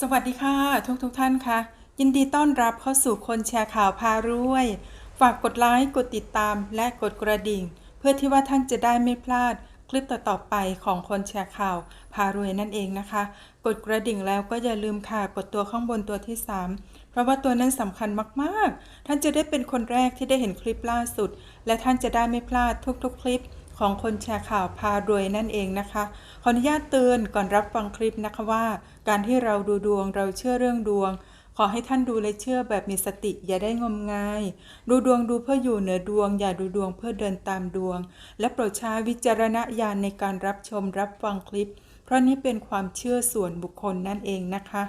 สวัสดีค่ะ ทุกทุกท่านค่ะ ยินดีต้อนรับเข้าสู่คนแชร์ข่าวพารวย ฝากกดไลค์กดติดตามและกดกระดิ่ง เพื่อที่ว่าท่านจะได้ไม่พลาดคลิปต่อๆไปของคนแชร์ข่าวพารวยนั่นเองนะคะ กดกระดิ่งแล้วก็อย่าลืมค่ะกดตัวข้างบนตัวที่ 3 เพราะว่าตัวนั้นสำคัญมากๆ ท่านจะได้เป็นคนแรกที่ได้เห็นคลิปล่าสุด และท่านจะได้ไม่พลาดทุกๆ คลิป ของคนแชร์ข่าวพารวยนั่นเองนะคะ ขออนุญาตเตือนก่อนรับฟังคลิปนะคะว่า การที่เราดูดวงเราเชื่อเรื่องดวง ขอให้ท่านดูและเชื่อแบบมีสติอย่าได้งมงาย ดูดวงดูเพื่ออยู่เหนือดวง อย่าดูดวงเพื่อเดินตามดวง และโปรดใช้วิจารณญาณในการรับชมรับฟังคลิป เพราะนี้เป็นความเชื่อส่วนบุคคลนั่นเองนะคะ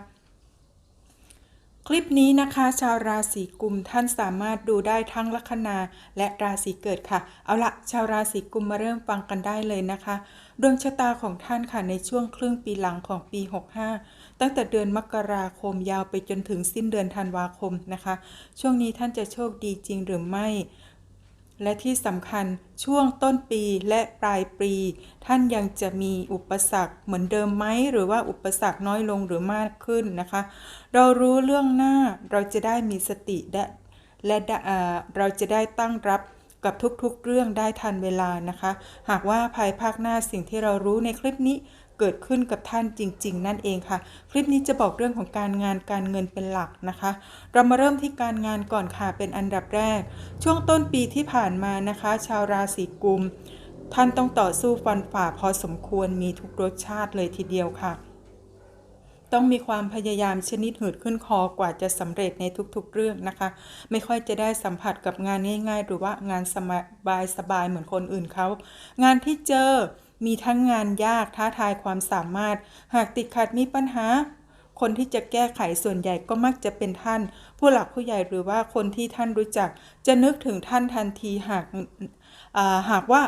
คลิปนี้นะคะ ชาวราศีกุมท่านสามารถดูได้ทั้งลัคนาและราศีเกิดค่ะ เอาละชาวราศีกุมมาเริ่มฟังกันได้เลยนะคะ ดวงชะตาของท่านค่ะในช่วงครึ่งปีหลังของปี 65 ตั้งแต่เดือนมกราคมยาวไปจนถึงสิ้นเดือนธันวาคมนะคะ ช่วงนี้ท่านจะโชคดีจริงหรือไม่ และที่สำคัญช่วงต้นปีและปลายปี ท่านยังจะมีอุปสรรคเหมือนเดิมไหมหรือว่าอุปสรรคน้อยลงหรือมากขึ้นนะคะ เรารู้เรื่องหน้าเราจะได้มีสติและและเราจะได้ตั้งรับกับทุกๆเรื่องได้ทันเวลานะคะ หากว่าภายภาคหน้าสิ่งที่เรารู้ในคลิปนี้ เกิดขึ้นกับท่านจริง ๆ นั่นเองค่ะ คลิปนี้จะบอกเรื่องของการงานการเงินเป็นหลักนะคะ เรามาเริ่มที่การงานก่อนค่ะเป็นอันดับแรก ช่วงต้นปีที่ผ่านมานะคะ ชาวราศีกุม ท่านต้องต่อสู้ฟันฝ่าพอสมควรมีทุกรสชาติเลยทีเดียวค่ะต้องมีความพยายามชนิดหืดขึ้นคอกว่าจะสำเร็จในทุกๆเรื่องนะคะ ไม่ค่อยจะได้สัมผัสกับงานง่าย ๆ หรือว่างานสบายสบายๆเหมือนคนอื่นเขา งานที่เจอ มีทั้งงานยากท้าทายความสามารถ หากติดขัดมีปัญหา คนที่จะแก้ไขส่วนใหญ่ก็มักจะเป็นท่าน ผู้หลักผู้ใหญ่หรือว่าคนที่ท่านรู้จัก จะนึกถึงท่านทันทีหากาหากว่า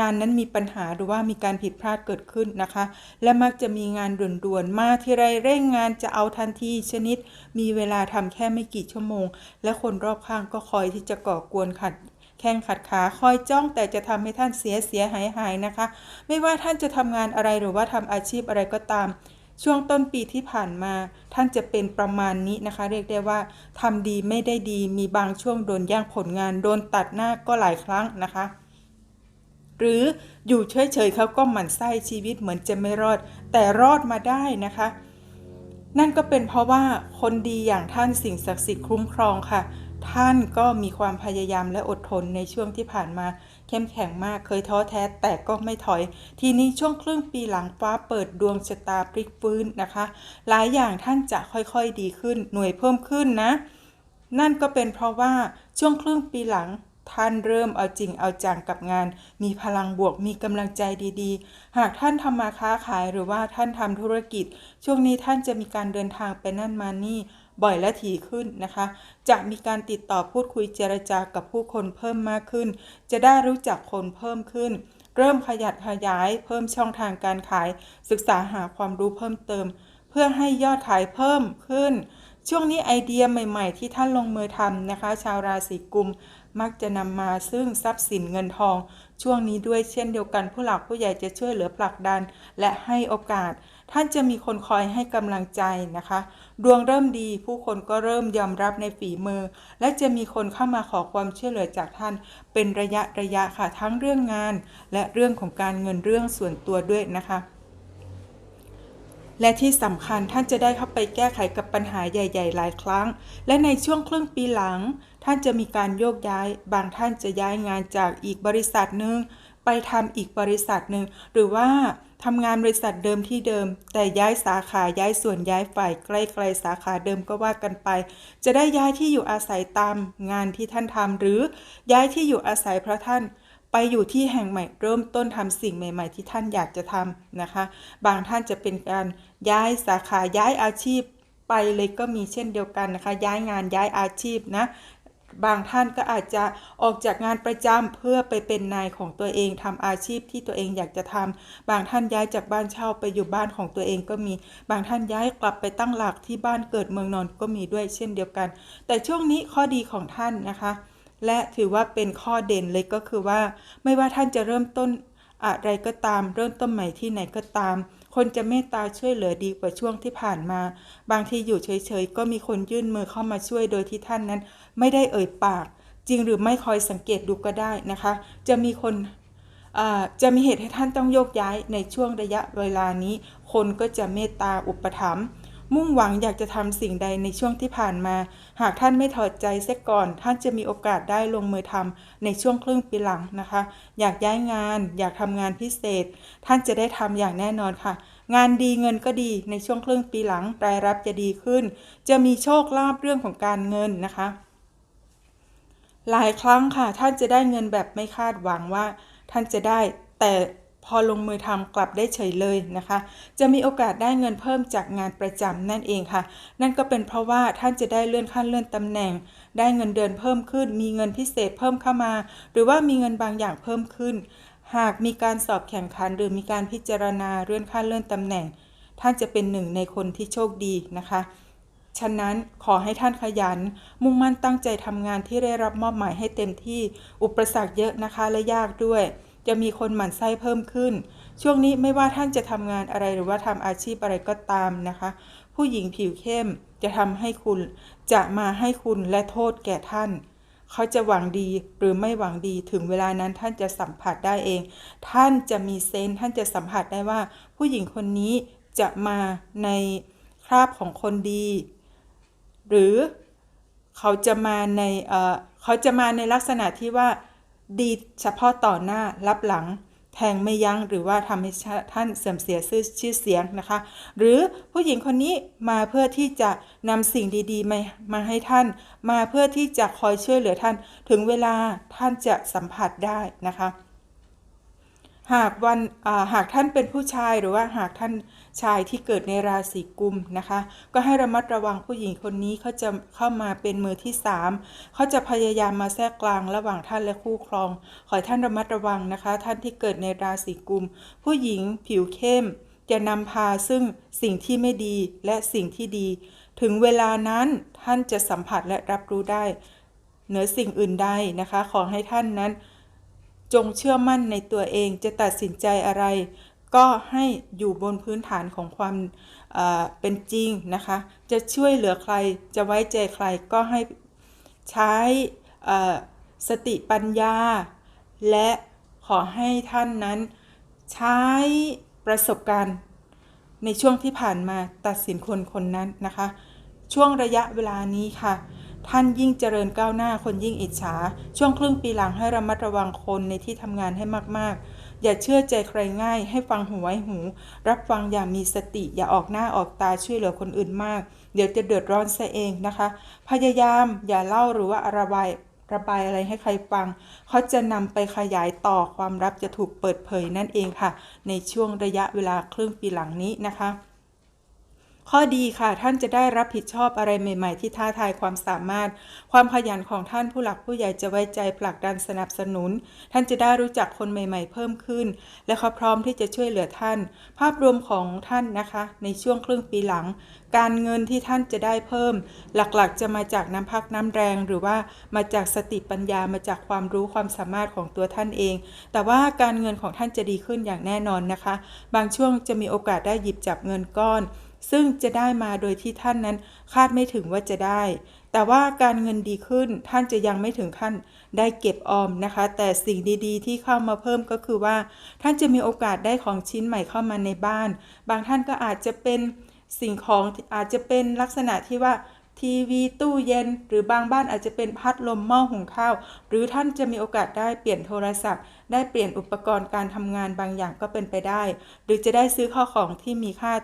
งานนั้นมีปัญหาหรือว่ามีการผิดพลาดเกิดขึ้นนะคะ และมักจะมีงานด่วนๆ มาทีไรเร่งงานจะเอาทันทีชนิด มีเวลาทำแค่ไม่กี่ชั่วโมง และคนรอบข้างก็คอยที่จะก่อกวนขัด แข้งขัดขาคอยจ้องแต่จะทำให้ท่านเสียเสียหายหายนะคะ ไม่ว่าท่านจะทำงานอะไรหรือว่าทำอาชีพอะไรก็ตาม ช่วงต้นปีที่ผ่านมา ท่านจะเป็นประมาณนี้นะคะ เรียกได้ว่าทำดีไม่ได้ดีมีบางช่วงโดนย่งผลงานโดนตัดหน้าก็หลายครั้งนะคะหรืออยู่เฉยๆเขาก็หมั่นไส้ชีวิตเหมือนจะไม่รอด แต่รอดมาได้นะคะ นั่นก็เป็นเพราะว่าคนดีอย่างท่านสิ่งศักดิ์สิทธิ์คุ้มครองค่ะ ท่านก็มีความพยายามและอดทนในช่วงที่ผ่านมา เข้มแข็งมากเคยท้อแท้แต่ก็ไม่ถอย ทีนี้ช่วงครึ่งปีหลังฟ้าเปิดดวงชะตาพลิกฟื้นนะคะ หลายอย่างท่านจะค่อยๆดีขึ้น หน่วยเพิ่มขึ้นนะ นั่นก็เป็นเพราะว่าช่วงครึ่งปีหลังท่านเริ่มเอาจริงเอาจังกับงาน มีพลังบวก มีกำลังใจดีๆ หากท่านทำมาค้าขายหรือว่าท่านทำธุรกิจ ช่วงนี้ท่านจะมีการเดินทางไปนั่นมานี่ บ่อยและถี่ขึ้นนะคะ จะมีการติดต่อพูดคุยเจรจากับผู้คนเพิ่มมากขึ้น จะได้รู้จักคนเพิ่มขึ้น เริ่มขยัดขยาย เพิ่มช่องทางการขาย ศึกษาหาความรู้เพิ่มเติม เพื่อให้ยอดขายเพิ่มขึ้น ช่วงนี้ไอเดียใหม่ ๆ ที่ท่านลงมือทำนะคะ ชาวราศีกุม มักจะนำมาซึ่งทรัพย์สินเงินทอง ช่วงนี้ด้วยเช่นเดียวกัน ผู้หลักผู้ใหญ่จะช่วยเหลือผลักดัน และให้โอกาส ท่านจะมีคนคอยให้กำลังใจนะคะ ดวงเริ่มดีผู้คนก็เริ่มยอมรับในฝีมือ และจะมีคนเข้ามาขอความช่วยเหลือจากท่าน เป็นระยะระยะค่ะทั้งเรื่องงาน และเรื่องของการเงินเรื่องส่วนตัวด้วยนะคะ และที่สำคัญท่านจะได้เข้าไปแก้ไขกับปัญหาใหญ่ ๆ หลายครั้ง และในช่วงครึ่งปีหลัง ท่านจะมีการโยกย้าย บางท่านจะย้ายงานจากอีกบริษัทหนึ่งไปทำอีกบริษัทหนึ่งหรือว่าทำงานบริษัทเดิมที่เดิม แต่ย้ายสาขาย้ายส่วนย้ายฝ่ายใกล้ๆสาขาเดิมก็ว่ากันไป จะได้ย้ายที่อยู่อาศัยตามงานที่ท่านทำหรือย้ายที่อยู่อาศัยเพราะท่าน ไปอยู่ที่แห่งใหม่เริ่มต้นทำสิ่งใหม่ ๆ ที่ท่านอยากจะทำนะคะ บางท่านจะเป็นการย้ายสาขาย้ายอาชีพไปเลยก็มีเช่นเดียวกันนะคะ ย้ายงานย้ายอาชีพนะบางท่านก็อาจจะออกจากงานประจำเพื่อไปเป็นนายของตัวเองทำอาชีพที่ตัวเองอยากจะทำบางท่านย้ายจากบ้านเช่าไปอยู่บ้านของตัวเองก็มี บางท่านย้ายกลับไปตั้งหลักที่บ้านเกิดเมืองนอนก็มีด้วยเช่นเดียวกัน แต่ช่วงนี้ข้อดีของท่านนะคะ และถือว่าเป็นข้อเด่นเลยก็คือว่า ไม่ว่าท่านจะเริ่มต้นอะไรก็ตาม เริ่มต้นใหม่ที่ไหนก็ตาม คนจะเมตตาช่วยเหลือดีกว่าช่วงที่ผ่านมา บางทีอยู่เฉยๆ ก็มีคนยื่นมือเข้ามาช่วยโดยที่ท่านนั้น ไม่ได้เอ่ยปาก จริงหรือไม่คอยสังเกตดูก็ได้นะคะ จะมีคนจะมีเหตุให้ท่านต้องโยกย้ายในช่วงระยะเวลานี้ คนก็จะเมตตาอุปถัมภ์ มุ่งหวังอยากจะทำสิ่งใดในช่วงที่ผ่านมา หากท่านไม่ถอดใจเสียก่อน ท่านจะมีโอกาสได้ลงมือทำในช่วงครึ่งปีหลังนะคะ อยากย้ายงาน อยากทำงานพิเศษ ท่านจะได้ทำอย่างแน่นอนค่ะ งานดีเงินก็ดีในช่วงครึ่งปีหลังรายรับจะดีขึ้น จะมีโชคลาภเรื่องของการเงินนะคะ หลายครั้งค่ะ ท่านจะได้เงินแบบไม่คาดหวังว่า ท่านจะได้แต่ พอลงมือทำกลับได้เฉยเลยนะคะ จะมีโอกาสได้เงินเพิ่มจากงานประจำนั่นเองค่ะ นั่นก็เป็นเพราะว่าท่านจะได้เลื่อนขั้นเลื่อนตำแหน่ง ได้เงินเดือนเพิ่มขึ้น มีเงินพิเศษเพิ่มเข้ามา หรือว่ามีเงินบางอย่างเพิ่มขึ้น หากมีการสอบแข่งขันหรือมีการพิจารณาเลื่อนขั้นเลื่อนตำแหน่ง ท่านจะเป็นหนึ่งในคนที่โชคดีนะคะฉะนั้นขอให้ท่านขยัน มุ่งมั่นตั้งใจทำงานที่ได้รับมอบหมายให้เต็มที่ อุปสรรคเยอะนะคะและยากด้วย จะมีคนหมั่นไส้เพิ่มขึ้น ช่วงนี้ไม่ว่าท่านจะทำงานอะไรหรือว่าทำอาชีพอะไรก็ตามนะคะ ผู้หญิงผิวเข้มจะทำให้คุณ จะมาให้คุณและโทษแก่ท่าน เขาจะหวังดีหรือไม่หวังดีถึงเวลานั้นท่านจะสัมผัสได้เอง ท่านจะมีเซนท่านจะสัมผัสได้ว่า ผู้หญิงคนนี้จะมาในคราบของคนดี หรือเขาจะมาในเออเขาจะมาในลักษณะที่ว่า ดีเฉพาะต่อหน้ารับหลัง แทงไม่ยั้งหรือว่าทำให้ท่านเสื่อมเสียชื่อชื่อเสียงนะคะ หรือผู้หญิงคนนี้มาเพื่อที่จะนำสิ่งดีๆมามาให้ท่าน มาเพื่อที่จะคอยช่วยเหลือท่าน ถึงเวลาท่านจะสัมผัสได้นะคะ หากวันหากท่านเป็นผู้ชายหรือว่าหากท่านชายที่เกิดในราศีกุมนะคะ ก็ให้ระมัดระวังผู้หญิงคนนี้เขาจะเข้ามาเป็นมือที่สามเขาจะพยายามมาแทรกกลางระหว่างท่านและคู่ครอง ขอให้ท่านระมัดระวังนะคะ ท่านที่เกิดในราศีกุม ผู้หญิงผิวเข้ม จะนำพาซึ่งสิ่งที่ไม่ดีและสิ่งที่ดี ถึงเวลานั้นท่านจะสัมผัสและรับรู้ได้ เหนือสิ่งอื่นใดนะคะ ขอให้ท่านนั้น จงเชื่อมั่นในตัวเองจะตัดสินใจอะไร ก็ให้อยู่บนพื้นฐานของความเอ่อเป็นจริงนะคะ จะช่วยเหลือใครจะไว้ใจใครก็ให้ใช้สติปัญญา และขอให้ท่านนั้น ใช้ประสบการณ์ในช่วงที่ผ่านมาตัดสินคนคนนั้นนะคะ ช่วงระยะเวลานี้ค่ะ ท่านยิ่งเจริญก้าวหน้าคนยิ่งอิจฉา ช่วงครึ่งปีหลังให้ระมัดระวังคนในที่ทำงานให้มากๆ อย่าเชื่อใจใครง่าย ให้ฟังหูไว้หู รับฟังอย่างมีสติ อย่าออกหน้าออกตาช่วยเหลือคนอื่นมาก เดี๋ยวจะเดือดร้อนซะเองนะคะ พยายามอย่าเล่าหรือว่าระบายระบายอะไรให้ใครฟัง เขาจะนำไปขยายต่อความลับจะถูกเปิดเผยนั่นเองค่ะ ในช่วงระยะเวลาครึ่งปีหลังนี้นะคะ ข้อดีค่ะท่านจะได้รับผิดชอบอะไรใหม่ ๆ ที่ท้าทายความสามารถ ความขยันของท่านผู้หลักผู้ใหญ่จะไว้ใจผลักดันสนับสนุน ท่านจะได้รู้จักคนใหม่ ๆ เพิ่มขึ้น และเขาพร้อมที่จะช่วยเหลือท่าน ภาพรวมของท่านนะคะ ในช่วงครึ่งปีหลัง การเงินที่ท่านจะได้เพิ่ม หลักๆ จะมาจากน้ำพักน้ำแรง หรือว่ามาจากสติปัญญามาจากความรู้ความสามารถของตัวท่านเอง แต่ว่าการเงินของท่านจะดีขึ้นอย่างแน่นอนนะคะ บางช่วงจะมีโอกาสได้หยิบจับเงินก้อน ซึ่งจะได้มาโดยที่ท่านนั้นคาดไม่ถึงว่าจะได้ แต่ว่าการเงินดีขึ้นท่านจะยังไม่ถึงขั้นได้เก็บออมนะคะ แต่สิ่งดีๆ ที่เข้ามาเพิ่มก็คือว่า ท่านจะมีโอกาสได้ของชิ้นใหม่เข้ามาในบ้าน บางท่านก็อาจจะเป็นสิ่งของอาจจะเป็นลักษณะที่ว่าทีวีตู้เย็น หรือบางบ้านอาจจะเป็นพัดลมหม้อหุงข้าว หรือท่านจะมีโอกาสได้เปลี่ยนโทรศัพท์ ได้เปลี่ยนอุปกรณ์การทำงานบางอย่างก็เป็นไปได้ หรือจะได้ซื้อข้าวของที่มีค่า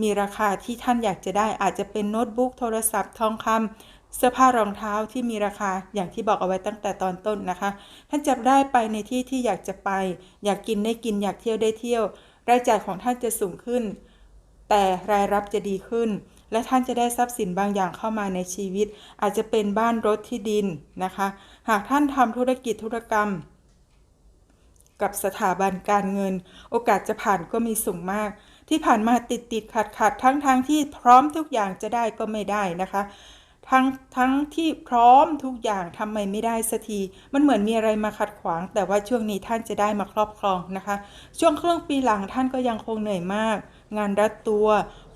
มีราคาที่ท่านอยากจะได้อาจจะเป็นโน้ตบุ๊กโทรศัพท์ทองคำเสื้อผ้ารองเท้าที่มีราคาอย่างที่บอกเอาไว้ตั้งแต่ตอนต้นนะคะ ท่านจะได้ไปในที่ที่อยากจะไป อยากกินได้กินอยากเที่ยวได้เที่ยว รายจ่ายของท่านจะสูงขึ้น แต่รายรับจะดีขึ้น และท่านจะได้ทรัพย์สินบางอย่างเข้ามาในชีวิต อาจจะเป็นบ้านรถที่ดินนะคะ หากท่านทำธุรกิจธุรกรรมกับสถาบันการเงิน โอกาสจะผ่านก็มีสูงมาก ที่ผ่านมาติดติดขัดขัดทั้งทางที่พร้อมทุกอย่างจะได้ก็ไม่ได้นะคะทั้งทั้งที่พร้อมทุกอย่างทำไมไม่ได้สักที มันเหมือนมีอะไรมาขัดขวาง แต่ว่าช่วงนี้ท่านจะได้มาครอบครองนะคะ ช่วงครึ่งปีหลังท่านก็ยังคงเหนื่อยมาก งานรัดตัว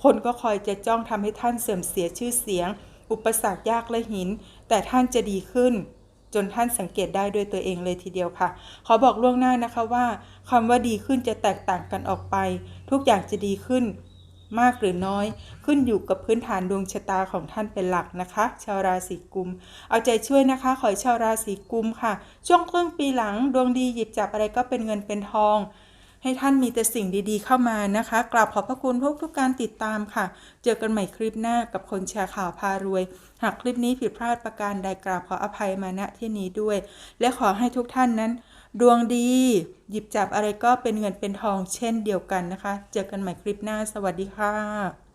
คนก็คอยจะจ้องทำให้ท่านเสื่อมเสียชื่อเสียง อุปสรรคยากและหิน แต่ท่านจะดีขึ้น จนท่านสังเกตได้ด้วยตัวเองเลยทีเดียวค่ะ ขอบอกล่วงหน้านะคะว่าคำว่าดีขึ้นจะแตกต่างกันออกไป ทุกอย่างจะดีขึ้น มากหรือน้อย ขึ้นอยู่กับพื้นฐานดวงชะตาของท่านเป็นหลักนะคะ ชาวราศีกุม เอาใจช่วยนะคะ ขอชาวราศีกุมค่ะ ช่วงครึ่งปีหลังดวงดีหยิบจับอะไรก็เป็นเงินเป็นทอง ให้ท่านมีแต่สิ่งดีๆ เข้ามานะคะ กราบขอบพระคุณทุกทุกการติดตามค่ะ เจอกันใหม่คลิปหน้ากับคนแชร์ข่าวพารวย หากคลิปนี้ผิดพลาดประการใดกราบขออภัยมาณที่นี้ด้วย และขอให้ทุกท่านนั้น ดวงดี หยิบจับอะไรก็เป็นเงินเป็นทองเช่นเดียวกันนะคะ เจอกันใหม่คลิปหน้า สวัสดีค่ะ